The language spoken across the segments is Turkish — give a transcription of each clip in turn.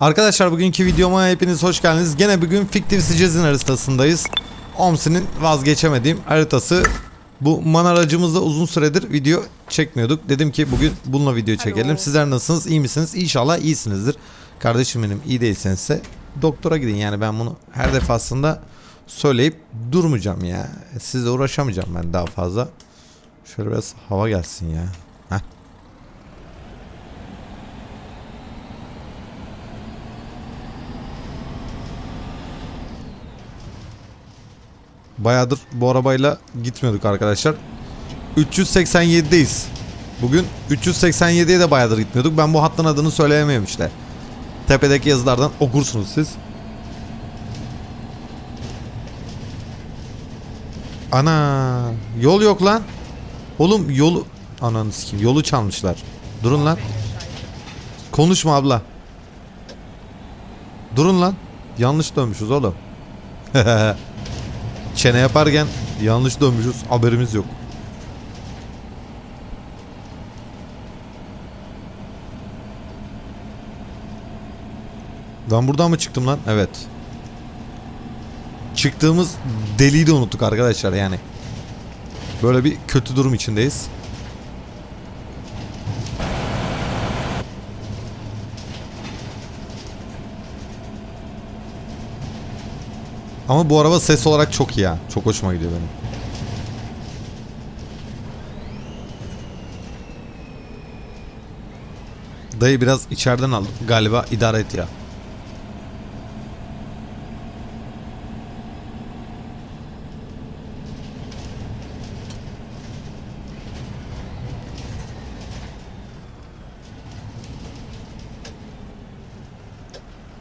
Arkadaşlar bugünkü videoma hepiniz hoş geldiniz. Gene bugün fiktif sicezin haritasındayız. OMS'nin vazgeçemediğim haritası. Bu man aracımızda uzun süredir video çekmiyorduk. Dedim ki bugün bununla video çekelim. Sizler nasılsınız? İyi misiniz? İnşallah iyisinizdir. Kardeşim benim iyi değilsense doktora gidin. Yani ben bunu her defasında söyleyip durmayacağım ya. Sizle uğraşamayacağım ben daha fazla. Şöyle biraz hava gelsin ya. Bayağıdır bu arabayla gitmiyorduk arkadaşlar. 387'deyiz. Bugün 387'ye de bayağıdır gitmiyorduk. Ben bu hattın adını söyleyemiyorum işte. Tepedeki yazılardan okursunuz siz. Ana yol yok lan. Oğlum yolu ananı sikeyim yolu çalmışlar. Durun lan. Konuşma abla. Durun lan. Yanlış dönmüşüz oğlum. Çene yaparken yanlış dönmüşüz. Haberimiz yok. Ben buradan mı çıktım lan? Evet. Çıktığımız deliği de unuttuk arkadaşlar yani. Böyle bir kötü durum içindeyiz. Ama bu araba ses olarak çok iyi ha. Çok hoşuma gidiyor benim. Dayı biraz içeriden al. Galiba idare et ya.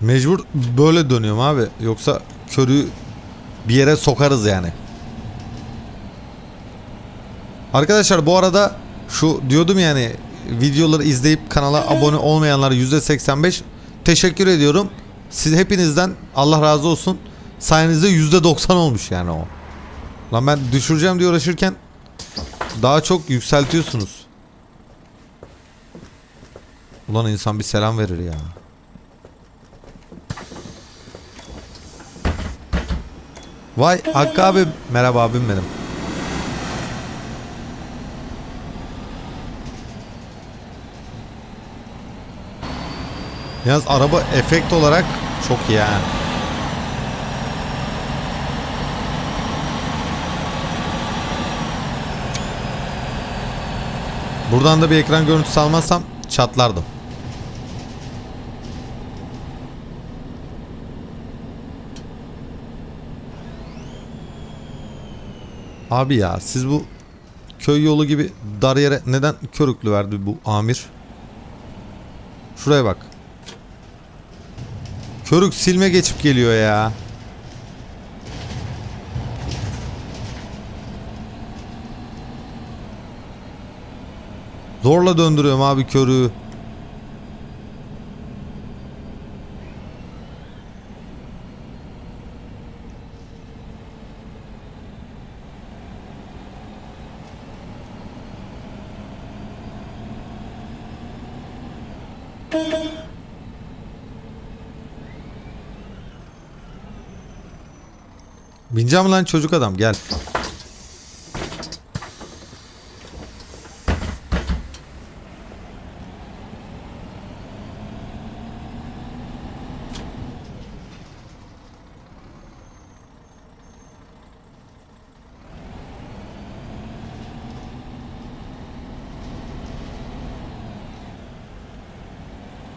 Mecbur böyle dönüyorum abi. Yoksa körü bir yere sokarız yani. Arkadaşlar bu arada şu diyordum yani videoları izleyip kanala abone olmayanlara %85 teşekkür ediyorum. Siz hepinizden Allah razı olsun. Sayenizde %90 olmuş yani o. Lan ben düşüreceğim diye uğraşırken daha çok yükseltiyorsunuz. Ulan insan bir selam verir ya. Vay Hakkı abi merhaba abim benim. Yalnız araba efekt olarak çok iyi ha. Buradan da bir ekran görüntüsü almazsam çatlardım. Abi ya siz bu köy yolu gibi dar yere neden körüklü verdi bu amir? Şuraya bak. Körük silme geçip geliyor ya. Zorla döndürüyorum abi körüğü. Bineceğim lan çocuk adam gel.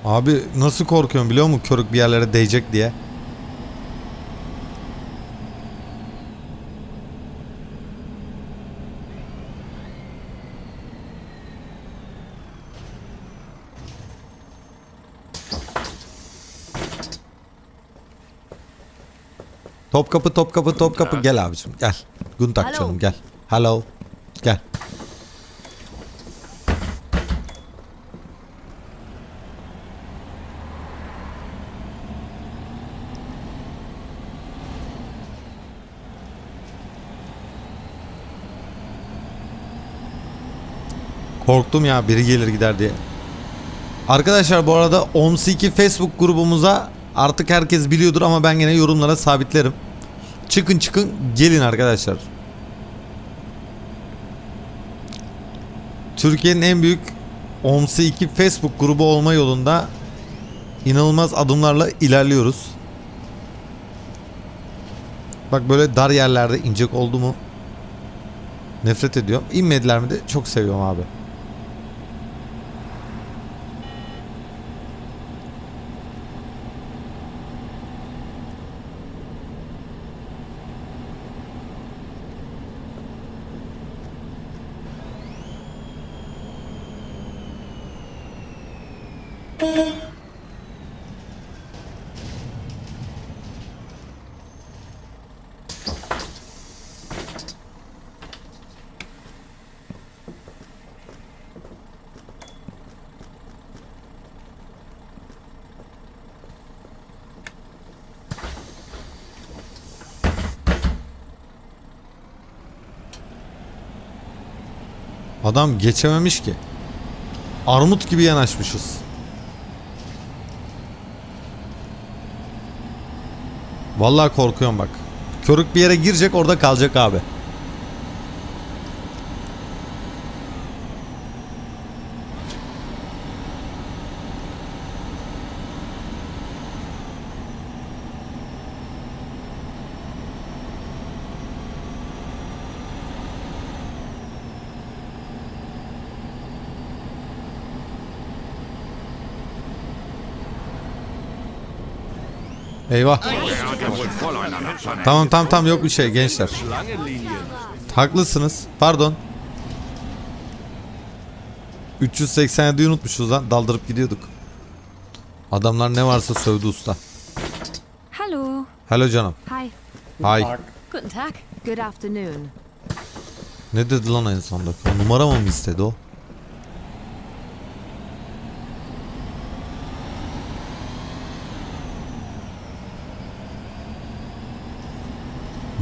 Abi nasıl korkuyorum biliyor musun körük bir yerlere değecek diye. Top kapı top kapı top kapı gel abicim gel. Guntak Alo. canım gel. Hello. Gel. Korktum ya biri gelir gider diye. Arkadaşlar bu arada OMS2 Facebook grubumuza artık herkes biliyordur ama ben yine yorumlara sabitlerim. Çıkın çıkın gelin arkadaşlar. Türkiye'nin en büyük OMS2 Facebook grubu olma yolunda inanılmaz adımlarla ilerliyoruz. Bak böyle dar yerlerde inecek oldu mu nefret ediyorum. İnmediler mi de çok seviyorum abi. Adam geçememiş ki. Armut gibi yanaşmışız. Vallahi korkuyorum bak. Körük bir yere girecek orada kalacak abi. Eyvah. Tamam tamam tamam yok bir şey gençler. Haklısınız. Pardon. 387'yi unutmuşuz lan. Daldırıp gidiyorduk. Adamlar ne varsa sövdü usta. Hallo. Hello canım. Hi. Hay. Guten Tag. Good afternoon. Ne dedi lan en sonunda? O numara mı istedi o?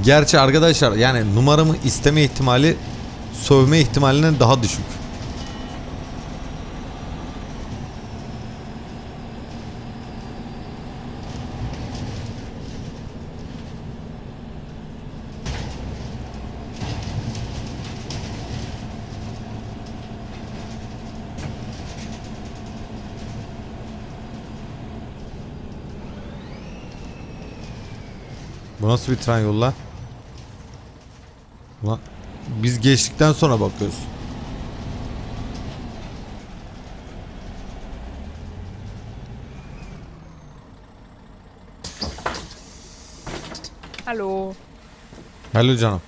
Gerçi arkadaşlar yani numaramı isteme ihtimali sövme ihtimalinden daha düşük. Bu nasıl bir tren yolu lan? Ulan biz geçtikten sonra bakıyoruz. Hallo. Hello canım.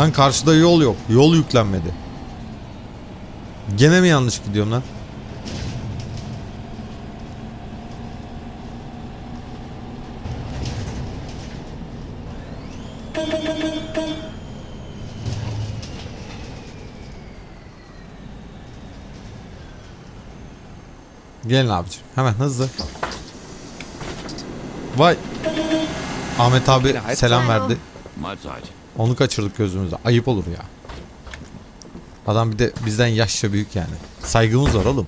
Lan karşıda yol yok. Yol yüklenmedi. Gene mi yanlış gidiyorum lan? Gelin abicim. Hemen hızlı. Vay. Ahmet abi selam verdi. Mahlzeit. Onu kaçırdık gözümüzde. Ayıp olur ya. Adam bir de bizden yaşça büyük yani. Saygımız var oğlum.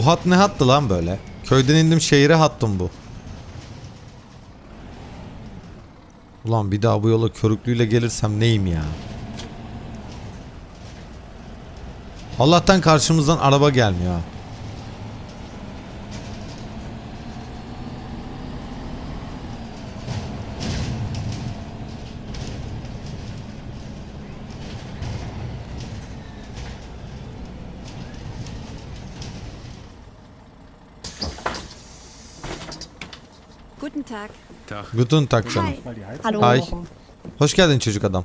Bu hat ne hattı lan böyle? Köyden indim şehire hattım bu. Ulan bir daha bu yola körüklüyle gelirsem neyim ya? Allah'tan karşımızdan araba gelmiyor ha. Guten Tag. Tag. Guten Tag canım. Hi. Hallo. Hi. Hoş geldin çocuk adam.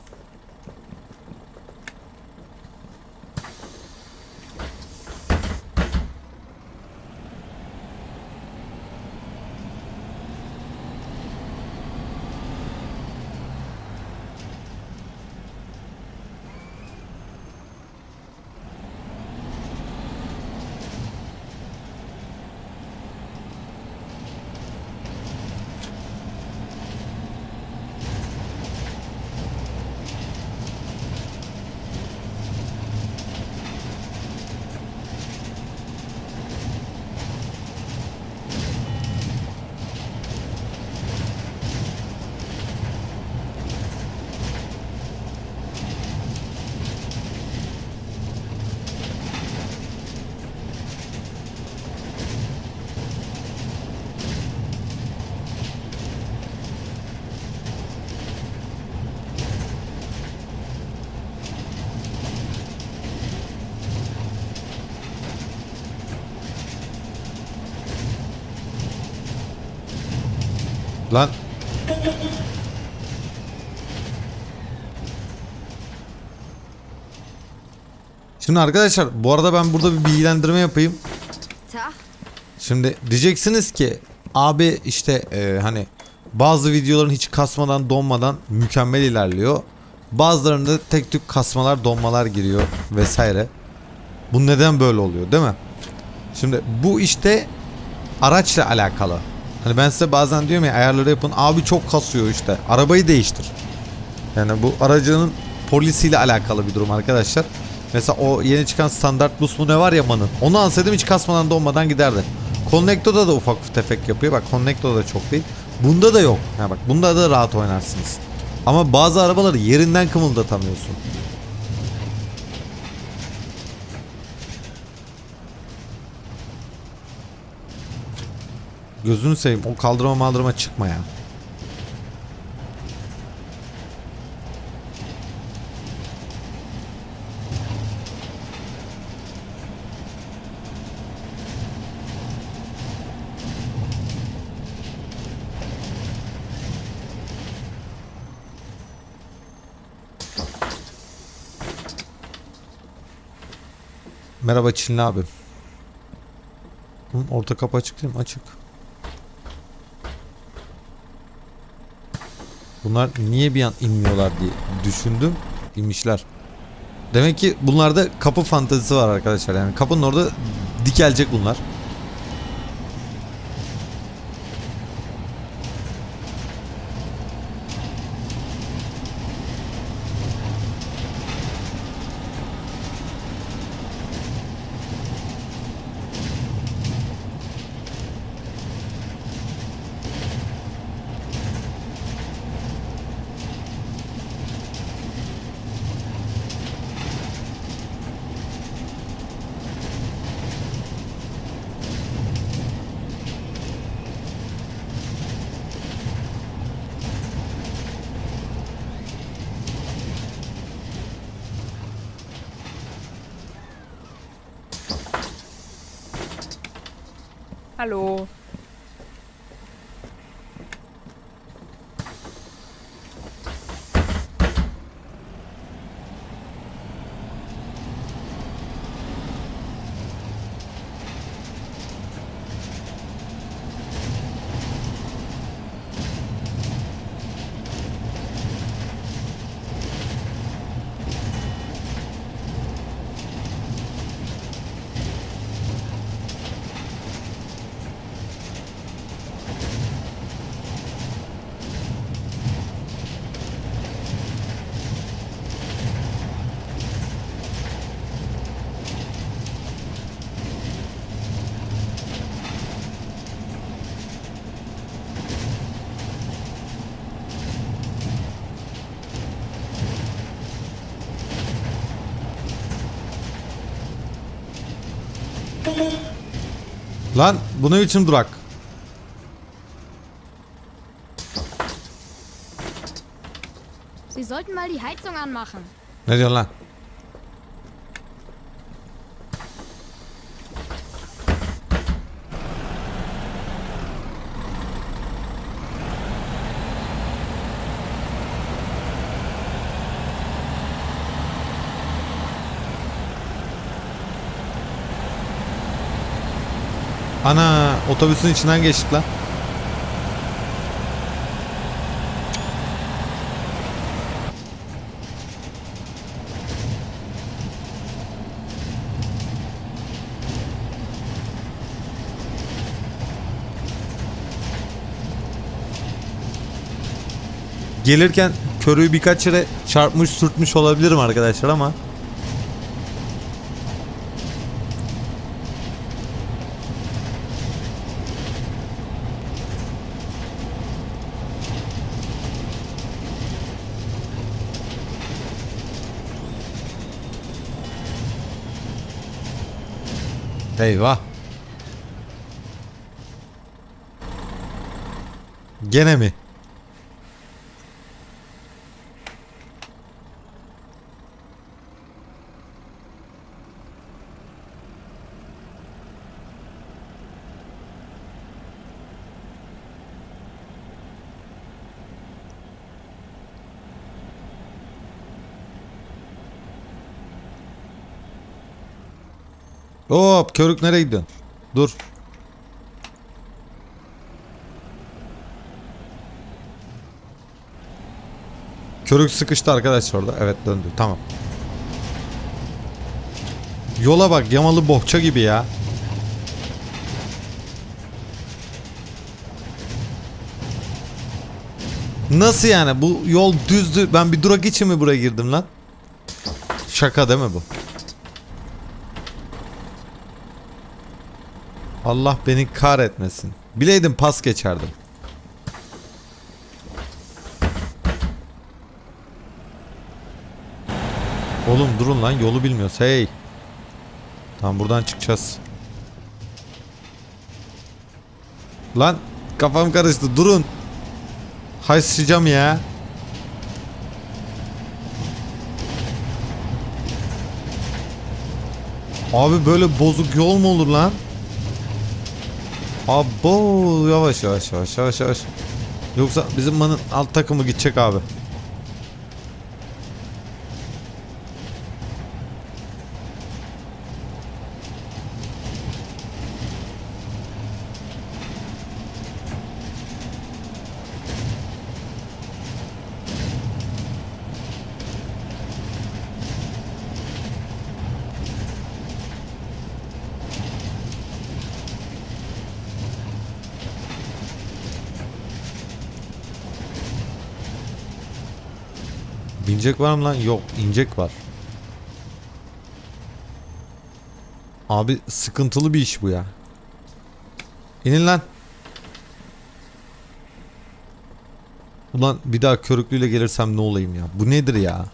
Lan. Şimdi arkadaşlar bu arada ben burada bir bilgilendirme yapayım. Şimdi diyeceksiniz ki abi işte e, hani bazı videoların hiç kasmadan donmadan mükemmel ilerliyor. Bazılarında tek tük kasmalar donmalar giriyor vesaire. Bu neden böyle oluyor değil mi? Şimdi bu işte araçla alakalı. Hani ben size bazen diyorum ya ayarları yapın abi çok kasıyor işte arabayı değiştir. Yani bu aracının polisiyle alakalı bir durum arkadaşlar. Mesela o yeni çıkan standart bus mu ne var ya manın. Onu alsaydım hiç kasmadan donmadan giderdi. Connecto'da da ufak tefek yapıyor. Bak Connecto'da da çok değil. Bunda da yok. Ha bak bunda da rahat oynarsınız. Ama bazı arabaları yerinden kımıldatamıyorsun. Gözünü seveyim o kaldırma maldırma çıkma ya. Merhaba Çinli abi. Hı, orta kapı açık değil mi? Açık. Bunlar niye bir an inmiyorlar diye düşündüm. İnmişler. Demek ki bunlarda kapı fantezisi var arkadaşlar. Yani kapının orada dikelecek bunlar. Hallo. Lan bu ne biçim durak? Sie sollten mal die Heizung anmachen. Ne diyorsun lan? Ana otobüsün içinden geçtik lan. Gelirken körüğü birkaç yere çarpmış sürtmüş olabilirim arkadaşlar ama Eyvah. Gene mi? Hop körük nereye gidiyorsun? Dur. Körük sıkıştı arkadaşlar orada. Evet döndü. Tamam. Yola bak yamalı bohça gibi ya. Nasıl yani? Bu yol düzdü. Ben bir durak için mi buraya girdim lan? Şaka değil mi bu? Allah beni kahretmesin. Bileydim pas geçerdim. Oğlum durun lan yolu bilmiyoruz. Hey. Tamam buradan çıkacağız. Lan kafam karıştı. Durun. Hay sıçacağım ya. Abi böyle bozuk yol mu olur lan? Abo yavaş yavaş yavaş yavaş yavaş. Yoksa bizim manın alt takımı gidecek abi. Binecek var mı lan? Yok. inecek var. Abi sıkıntılı bir iş bu ya. İnin lan. Ulan bir daha körüklüyle gelirsem ne olayım ya? Bu nedir ya?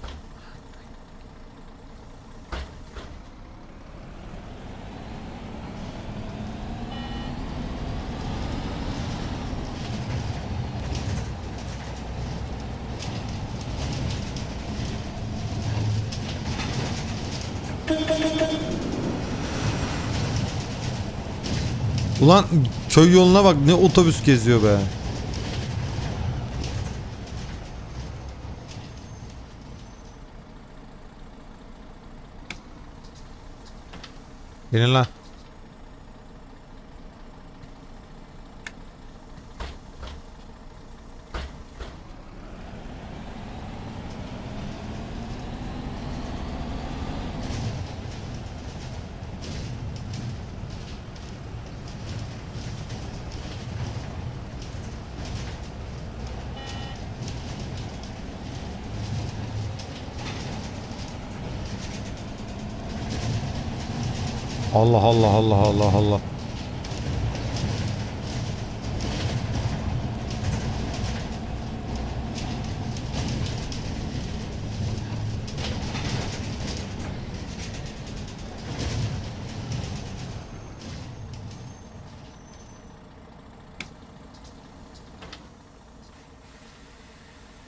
Ulan köy yoluna bak ne otobüs geziyor be. Gelin lan. Allah Allah Allah Allah Allah.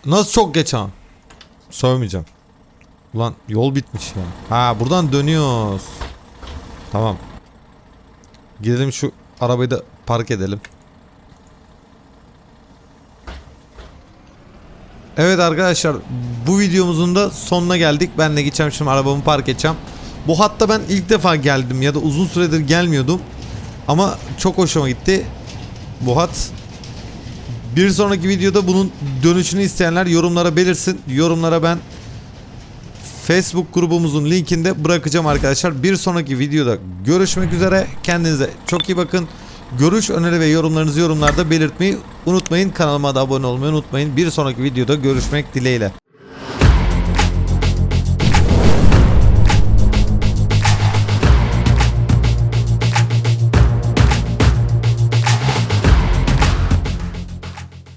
Nasıl çok geç an? Sövmeyeceğim. Ulan yol bitmiş ya. Ha buradan dönüyoruz. Tamam. Gidelim şu arabayı da park edelim. Evet arkadaşlar bu videomuzun da sonuna geldik. Ben de gideceğim şimdi arabamı park edeceğim. Bu hatta ben ilk defa geldim ya da uzun süredir gelmiyordum. Ama çok hoşuma gitti. Bu hat. Bir sonraki videoda bunun dönüşünü isteyenler yorumlara belirsin. Yorumlara ben Facebook grubumuzun linkinde bırakacağım arkadaşlar. Bir sonraki videoda görüşmek üzere. Kendinize çok iyi bakın. Görüş, öneri ve yorumlarınızı yorumlarda belirtmeyi unutmayın. Kanalıma da abone olmayı unutmayın. Bir sonraki videoda görüşmek dileğiyle.